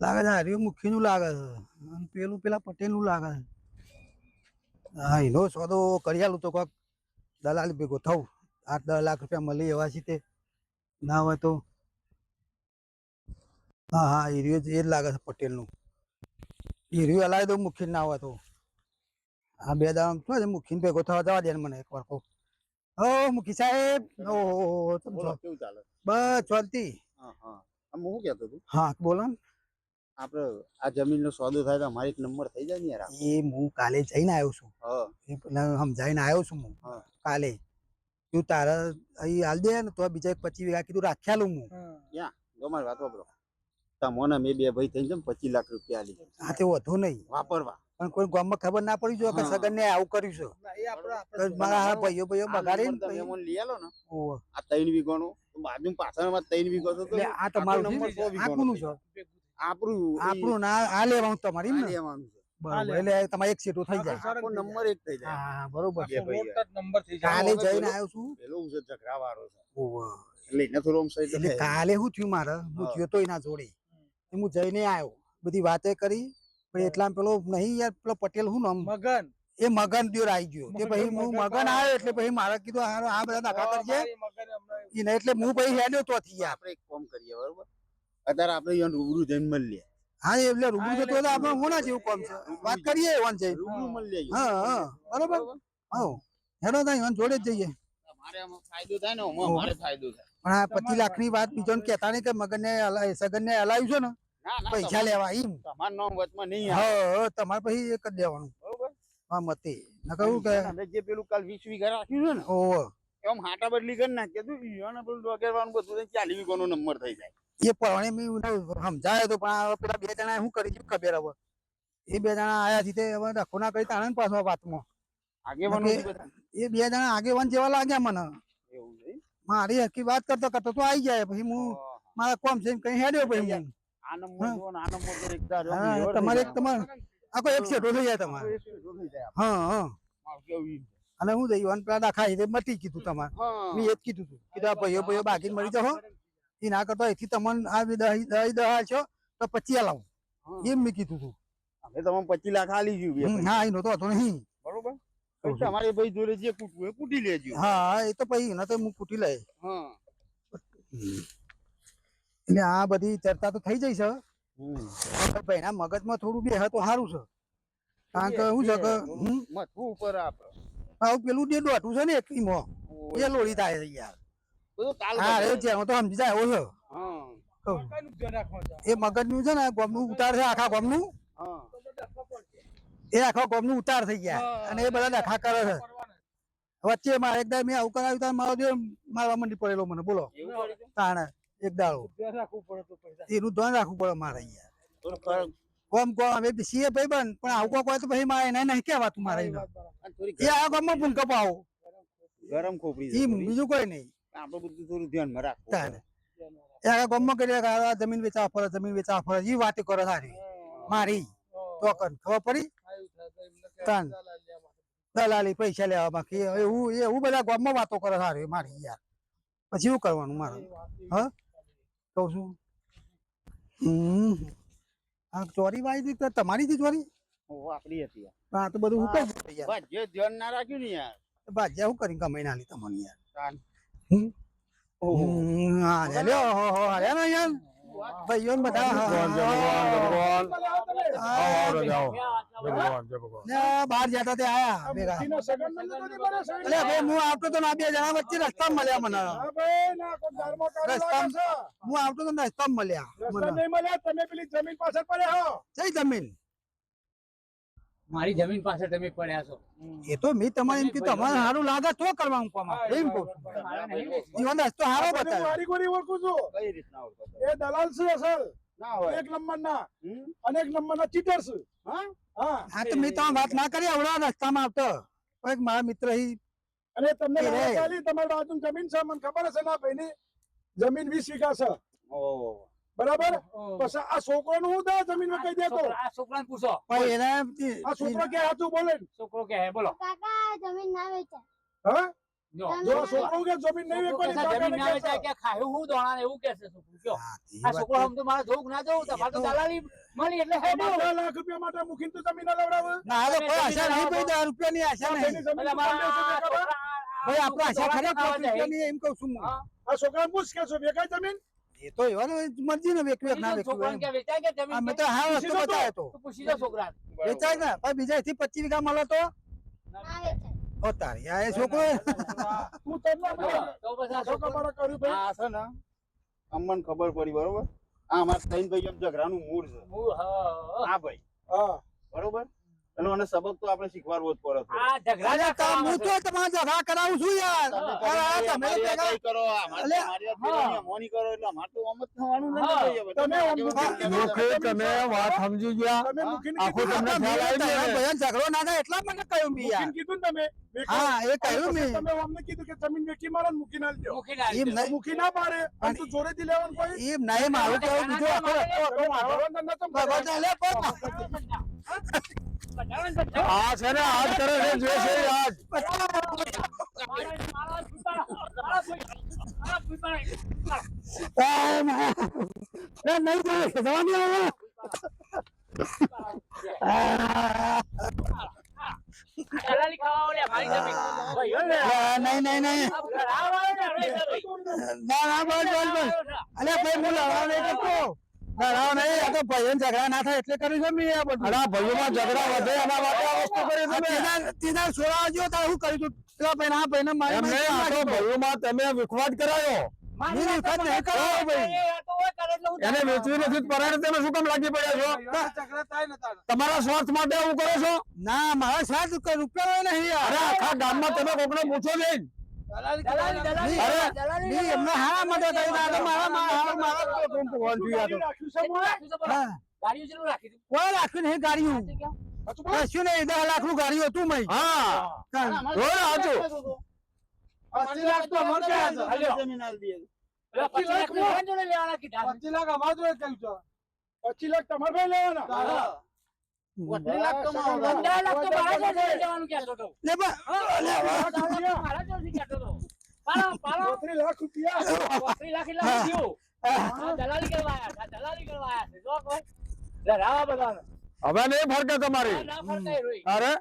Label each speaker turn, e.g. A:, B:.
A: લાગે છે હરિયો મુખીનું લાગે છે. અને પેલું પેલા પટેલનું લાગે છે. હા એનો સોદો કરી આલું તો કોક દલાલ ભેગો થવું. આઠ દસ લાખ રૂપિયા મળી એવા છે તે. ના હોય તો? હા હા હીરિયો એ જ લાગે છે પટેલનું. હીરિયો હલાવી દઉં મુખી ના હોય તો. હા બે દામ શું છે મુખી ભેગો થવા જવા દે મને એક વાર કહું. ઓ મુખી સાહેબ. ઓહો તમ
B: બોલો કેવું ચાલે?
A: બસ ચાલતી.
B: હા હા. હું કહેતો હતું?
A: હા બોલો ને.
B: આપણે આ જમીનનો સોદો થાય તો અમારે એક નંબર થઈ જાય ને યાર
A: એ હું કાલે જઈને આવ્યો છું.
B: હા.
A: એ પેલા સમજાઈને આવ્યો છું હું. કાલે. તું તારા અહીં હાલ દે ને તો બીજા એક પચીસ વીઘા કીધું રાખ્યાલું હું.
B: જો મારી વાત વાપરો. તમને મેં બે ભાઈ થઈને જાય પચીસ લાખ રૂપિયા આલી
A: હા તે વધુ નહીં.
B: વાપરવા.
A: પણ કોઈ ગામમાં ખબર ના પડી જો કે સગન ને આવું કર્યું છે. મારા હા ભાઈઓ ભાઈઓ
B: આ
A: બગાડી
B: નંબર તમે મને લઈ આલો ને. આ ત્રણ વીઘો નું બાજુ પાછળમાં ત્રણ વીઘો તો
A: આ તમારું
B: નંબર
A: આ કોનું છે.
B: આપણું
A: આપણું ના આ લેવાનું તમારી
B: આ લેવાનું છે.
A: એટલે તમારે એક સીટો થઈ જાય.
B: નંબર એક થઈ જાય.
A: હા બરોબર.
B: બે ભાઈ
A: કાલે
B: હવે
A: જઈને આવ્યો છું.
B: પેલો છે ઝઘડા વાળો છે. એટલે એને થોડો આમ સહી તો
A: એટલે કાલે શું થયું મારે? હું થયો તો એના જોડે. હું જઈને આવ્યો. બધી વાતે કરી. પણ એટલા પેલો નહીં યાર પેલો પટેલ હું નામ?
C: મગન.
A: એ મગન દ્યોર આવી ગયો. તે પછી હું
C: મગન
A: આવ્યો એટલે પછી મારે કીધું આ બધા નાખા કરજે. એટલે હું પછી હેડ્યો તો થઈ
B: આપણે એક કામ કરીએ બરોબર? અત્યારે આપણે અહીંયા રૂબરૂ જઈને મળીએ.
A: હા એટલે રૂબરૂ જતો તો આપણે હોના જેવું કામ છે. વાત કરીએ વાન છે
B: રૂબરૂ મળીએ
A: હા હા. બરોબર? હા હેડો તા વાન જોડે જ જઈએ.
B: મારે આમ ફાયદો થાય ને અમારે ફાયદો થાય.
A: પણ આ પચીસ લાખની વાત બીજો કેતા નહીં કે મગન ને સગન ને હલાવ્યું છે ને?
B: ના ના
A: પૈસા લેવા એમ
B: તમારું નામ વચમાં નહીં
A: હા હા, તમારે પછી એક જ દેવાનું.
B: બરોબર?
A: હા મતે. ન કહું કે
B: અમે જે પેલું કાલ વીસ વીઘા રાખ્યું છે ને
A: ઓહો.
B: એમ હાટા બદલી કરી નાખીએ તું ઈયોને પેલું ડોગેરવાનું બધું ચાલી વીઘાનો નંબર થઈ જાય.
A: એ પરણે મેં સમજાયો તો પણ પેલા બે જણા શું કરી શું ખબર હવે? એ બે જણા આયા છે હવે ડખો ના કરી તાણે પાછો વાતમાં.
B: આગેવાનો
A: એ બે જણા આગેવાન જેવા લાગ્યા મને. મારી હકી વાત કરતો કરતો તો આવી જાય પછી હું મારા કોમ છે કઈ હેડ્યો પછી તમારે એક તમારે આખો એક સેટો થઈ જાય તમારે. હા હા. અને હું જઈ પેલા દાખા મટી કીધું તમારે. મેં એ જ કીધું તું. કીધું આ ભાઈઓ ભાઈઓ બાકી મળી જાઓ એ ના કરતો અહીંથી તમને આ દહી દહી છો તો પચી લાવું. એમ મેં કીધું તું.
B: અમે તમને પચી લાખ આલી ભાઈ.
A: હા એ તો હતો નહીં.
B: બરોબર? તમારે ભાઈ જોડે જે કૂટવું એ કૂટી લેજો.
A: હા એ તો પછી એના તો હું કૂટી લઈ
B: હા.
A: એટલે આ બધી ચર્ચા તો થઈ જઈ છે. ભાઈ ના મગજમાં થોડું બે તો સારું છે. કારણ કે શું છે કે
B: મથવું ઉપર આપણે
A: આવું પેલું ડેડું હતું છે ને એકવીમાં એ લોડી થાય છે યાર.
B: બધું તાલ
A: હા એ છે હું તો સમજી જાય એવો
C: એ મગજ રાખવાનું છે.
A: એ ને ઉતાર છે આખા ગોમનું એ આખા ઉતાર થઈ ગયા. અને એ બધા કરે છે. વચ્ચે મારે એક મેં આવું કરાવ્યું ત્યારે મારો દેવ મારવા મંડી પડેલો મને બોલો. તાણે એક દાડો. એનું ધ્યાન રાખવું પડે મારે
B: અહીંયા.
A: કોમ કોમ હવે સીએ ભાઈ બન પણ આવું કોક તો પછી મારે એને નહીં કહેવાતું મારે એ આ ગામમાં ભૂલ કપાવો.
B: ગરમ થોડી.
A: બીજું કોઈ નહીં.
B: આપણે બધું થોડું ધ્યાનમાં રાખવું
A: આ ગામમાં કે આ જમીન વેચા ફરે જમીન વેચા ફરે એ વાત કરે સારી મારી. તો ખબર પડી? તાન. દલાલી પૈસા લેવા બાકી. એવું એવું બધા ગામમાં વાતો કરે સારી મારી યાર. પછી શું કરવાનું મારે? હા? કહું છું હમ. આ ચોરી વાઈ તો તમારી થી ચોરી?
B: હા હતી.
A: તો બધું હું કઈ
B: ધ્યાન ના રાખ્યું ને યાર.
A: ભાજ્યા હું કરીને કમાઈ તમને હા લે લ્યો હો હો અરે ના યાર ભાઈઓ ને બધા હા, હા, હા. ને બહાર જતા તે આયા ભેગા. અલે ભાઈ હું આવતો તો ના બે જણા વચ્ચે રસ્તા મળ્યા મને. રસ્તા હું આવતો તો રસ્તા મળ્યા મને. જઈ જમીન.
D: મારી જમીન પાસે તમે પડ્યા છો.
A: એ તો મેં તમારે એમ કીધું તમારે સારું લાગે તો કરવા હું કોમાં એમ કહું છું.
D: મારે નહીં બતાવે.
A: જીવન રસ્તો ઓળખું છું?
B: કઈ રીતના ઓળખો
C: એ દલાલ છે અસલ.
B: ના હોય.
C: એક નંબર ના અનેક નંબર ના ચીટર છે.
B: હા?
C: હા.
A: તો મેં તમારી વાત ના કરી આવડો રસ્તામાં આવતો. એક મારા મિત્ર હી
C: અને તમને. ચાલી તમારી બાજુ જમીન છે મને ખબર હશે ના ભાઈ જમીન વીસ વીઘા છે. બરાબર. પછી આ છોકરો નું હું દે જમીનમાં કહી દેતો?
D: છોકરા- આ છોકરાને પૂછો.
A: પણ એના
C: આ છોકરો કે સાચું બોલે
D: છોકરો કે હે બોલો.
E: કાકા જમીન ના વેચે.
C: હા?
D: જો.
C: જો છોકરો કે જમીન નહીં
D: છોકરો
C: વેચવાની
D: જમીન ના
C: કાકાને
D: વેચાય કે ખાયું હું દોણા ને એવું છોકરું કયો. આ છોકરો તો મારે જોવું કે ના જોવું તમારે તો દલાલી મળી એટલે
C: લાખ રૂપિયા માટે મૂકીને તો જમીન લવડાવે.
A: ના હવે કોઈ આશા નહીં ભાઈ દસ આશા નહીં. આશા એમ કહું છું
C: આ છોકરાને પૂછ કે છો વેચાય જમીન?
A: એ તો એવા મરજી ને વેચવું ના વેચવું અમે તો હા વસ્તુ બતાવે તો.
D: પૂછી જા છોકરા
A: વેચાય ને પણ બીજા થી પચીસ વીઘા મળે તો? ઓ તારી આ એ છોકરો
C: તું
D: હા, તો
C: કર્યું ભાઈ.
B: આ છે ને અમને ખબર પડી બરોબર? આ અમારા ત્રણ ભાઈ એમ ઝઘડાનું મૂળ છે.
D: હું, હા,
B: હા ભાઈ.
C: હા.
B: બરોબર? એનો અને સબક તો આપણે શીખવાડવો જ પડે.
D: આ ઝઘડા
A: અરે
D: ના
A: તા
D: કરવા
A: હું તો તમારા ઝઘડા કરાવું છું યાર
B: તમે
A: ભેગા-
B: વાત કરો અમારી કરો એટલે અમારે તો થવાનું ને.
C: તમે?
E: મુખે તમે સમજી ગયા આખું
C: કીધું
E: તમને ખ્યાલ આવી ગયો ને?
A: ઝઘડો ના થાય એટલા માટે કહ્યું બી યાર
C: કીધું તમે
A: હા એ કહ્યું મેં
C: તમે અમને કીધું કે જમીન વેચી મારો મૂકી ના લેજો દો.
D: દો.
C: મૂકી ના પાડે પણ તું જોડેથી લેવાનું કોઈ
A: એમ નહીં મારું કહું બીજું આખો
C: કેમ
A: ભગવાન લે પણ
E: આ છે ને આજ કરે છે જે છે
A: નહીં જવાની આવે
D: ને. ને,
A: બસ બસ બસ અલ્યા ભાઈ નહીં કરતો. લડવા નહીં આ તો ભાઈઓને ઝઘડા ના થાય એટલે કર્યું છે મેં આ બધું
E: ભાઈઓમાં ઝઘડા વધે એના માટે આ વસ્તુ કરી
A: તેના તેના જો તારે પેલા ભાઈ ના મારી મારી
E: ભાઈઓમાં તમે વિખવાટ કરાયો તમારા સ્વાર્થ માટે આવું કરો છો
A: ના મારા સ્વાર્થ રૂપિયા નહીં
E: આખા ગામમાં તમે કોકને પૂછો
A: નહીં,
C: રાખ્યું
A: નહીં ગાડીયું? કશું નહીં દસ લાખનું ગાડી હતું મય.
E: હા.
C: પચીસ લાખ તમારે લેવાના?
E: હવે નહીં ફરકે તમારી. અરે?